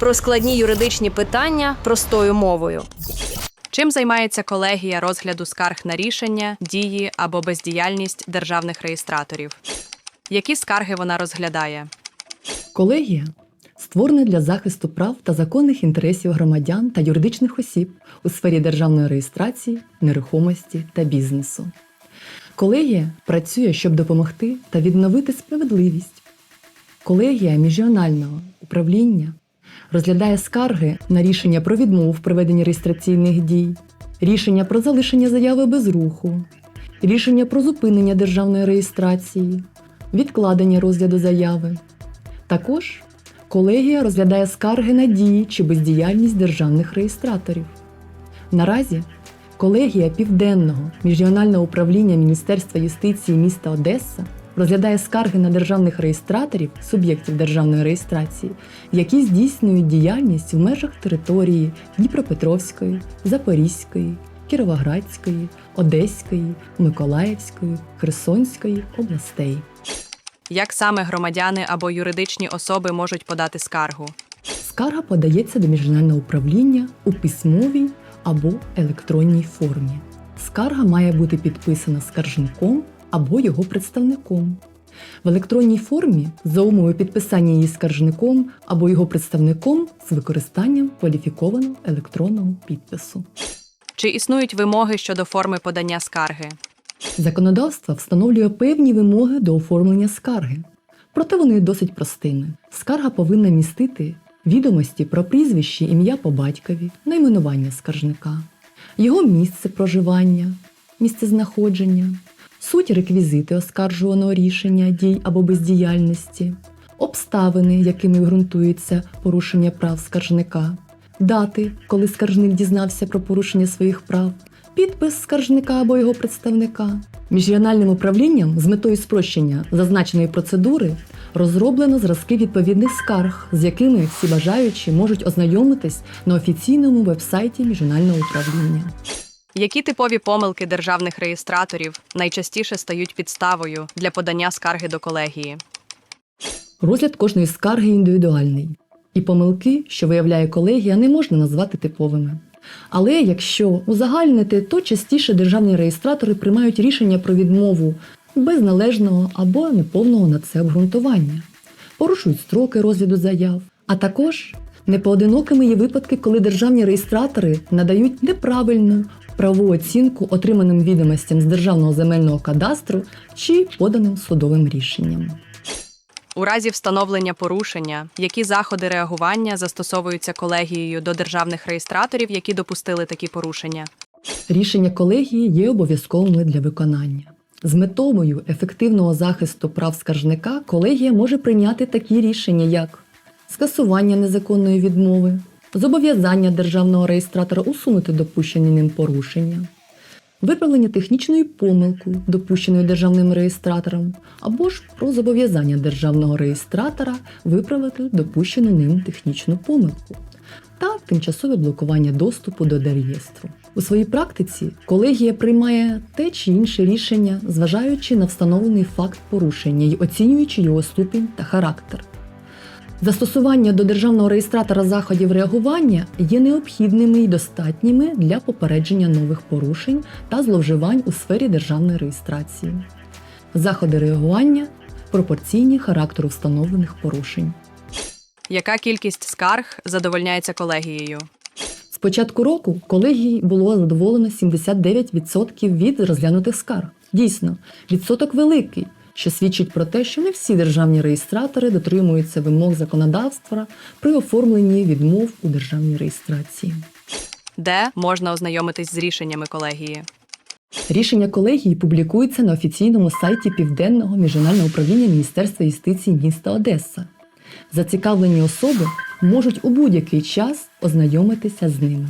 про складні юридичні питання простою мовою. Чим займається колегія розгляду скарг на рішення, дії або бездіяльність державних реєстраторів? Які скарги вона розглядає? Колегія створена для захисту прав та законних інтересів громадян та юридичних осіб у сфері державної реєстрації, нерухомості та бізнесу. Колегія працює, щоб допомогти та відновити справедливість. Колегія міжрегіонального управління розглядає скарги на рішення про відмову в проведенні реєстраційних дій, рішення про залишення заяви без руху, рішення про зупинення державної реєстрації, відкладення розгляду заяви. Також колегія розглядає скарги на дії чи бездіяльність державних реєстраторів. Наразі колегія Південного міжрегіонального управління Міністерства юстиції міста Одеса розглядає скарги на державних реєстраторів суб'єктів державної реєстрації, які здійснюють діяльність в межах території Дніпропетровської, Запорізької, Кіровоградської, Одеської, Миколаївської, Херсонської областей. Як саме громадяни або юридичні особи можуть подати скаргу? Скарга подається до міжнародного управління у письмовій або електронній формі. Скарга має бути підписана скаржником або його представником. В електронній формі за умови підписання її скаржником або його представником з використанням кваліфікованого електронного підпису. Чи існують вимоги щодо форми подання скарги? Законодавство встановлює певні вимоги до оформлення скарги, проте вони є досить простими. Скарга повинна містити відомості про прізвище, ім'я по батькові, найменування скаржника, його місце проживання, місце знаходження, суть реквізити оскаржуваного рішення, дій або бездіяльності, обставини, якими ґрунтується порушення прав скаржника, дати, коли скаржник дізнався про порушення своїх прав, підпис скаржника або його представника. Міжрегіональним управлінням з метою спрощення зазначеної процедури розроблено зразки відповідних скарг, з якими всі бажаючі можуть ознайомитись на офіційному вебсайті міжрегіонального управління. Які типові помилки державних реєстраторів найчастіше стають підставою для подання скарги до колегії? Розгляд кожної скарги індивідуальний, і помилки, що виявляє колегія, не можна назвати типовими. Але якщо узагальнити, то частіше державні реєстратори приймають рішення про відмову без належного або неповного на це обґрунтування, порушують строки розгляду заяв, а також непоодинокими є випадки, коли державні реєстратори надають неправильну правову оцінку отриманим відомостям з державного земельного кадастру чи поданим судовим рішенням. У разі встановлення порушення, які заходи реагування застосовуються колегією до державних реєстраторів, які допустили такі порушення? Рішення колегії є обов'язковими для виконання. З метою ефективного захисту прав скаржника колегія може прийняти такі рішення, як скасування незаконної відмови, зобов'язання державного реєстратора усунути допущені ним порушення, виправлення технічної помилки, допущеної державним реєстратором, або ж про зобов'язання державного реєстратора виправити допущену ним технічну помилку та тимчасове блокування доступу до реєстру. У своїй практиці колегія приймає те чи інше рішення, зважаючи на встановлений факт порушення і оцінюючи його ступінь та характер. Застосування до державного реєстратора заходів реагування є необхідними і достатніми для попередження нових порушень та зловживань у сфері державної реєстрації. Заходи реагування пропорційні характеру встановлених порушень. Яка кількість скарг задовольняється колегією? З початку року колегії було задоволено 79% від розглянутих скарг. Дійсно, відсоток великий, що свідчить про те, що не всі державні реєстратори дотримуються вимог законодавства при оформленні відмов у державній реєстрації. Де можна ознайомитись з рішеннями колегії? Рішення колегії публікується на офіційному сайті Південного міжнародного управління Міністерства юстиції міста Одеса. Зацікавлені особи можуть у будь-який час ознайомитися з ними.